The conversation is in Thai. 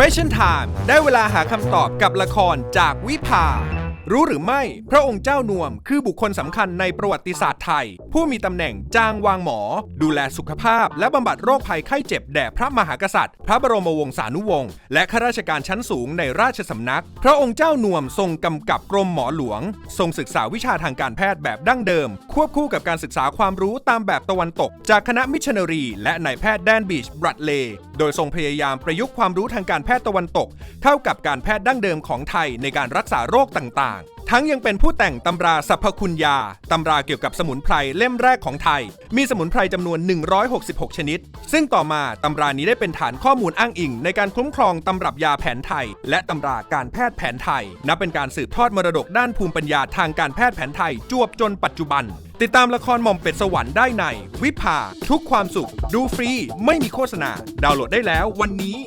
Question Time ได้เวลาหาคำตอบกับละครจากวิภา รู้หรือไม่ พระองค์เจ้านวมคือบุคคลสำคัญในประวัติศาสตร์ไทย ผู้มีตำแหน่งจางวางหมอ ดูแลสุขภาพ และบำบัดโรคภัยไข้เจ็บแด่พระมหากษัตริย์ พระบรมวงศานุวงศ์และข้าราชการชั้นสูงในราชสำนัก พระองค์เจ้านวมทรงกำกับกรมหมอหลวง ทรงศึกษาวิชาทางการแพทย์แบบดั้งเดิม ควบคู่กับการศึกษาความรู้ตามแบบตะวันตก จากคณะมิชชันนารี และนายแพทย์แดนบีชบรัดเลโดยทรงพยายามประยุกต์ความรู้ทางการแพทย์ตะวันตก เข้ากับการแพทย์ดั้งเดิมของไทยในการรักษาโรคต่าง ทั้งยังเป็นผู้แต่งตำราสรรพคุณยา ตำราเกี่ยวกับสมุนไพรเล่มแรกของไทย มีสมุนไพรจำนวน 166 ชนิด ซึ่งต่อมาตำรานี้ได้เป็นฐานข้อมูลอ้างอิง ในการคุ้มครองตำรับยาแผนไทย และตำราการแพทย์แผนไทย นับเป็นการสืบทอดมรดกด้านภูมิปัญญาทางการแพทย์แผนไทยจวบจนปัจจุบัน ติดตามละครหม่อมเป็ดสวรรค์ได้ใน วิภาทุกความสุข ดูฟรี ไม่มีโฆษณา ดาวน์โหลดได้แล้ววันนี้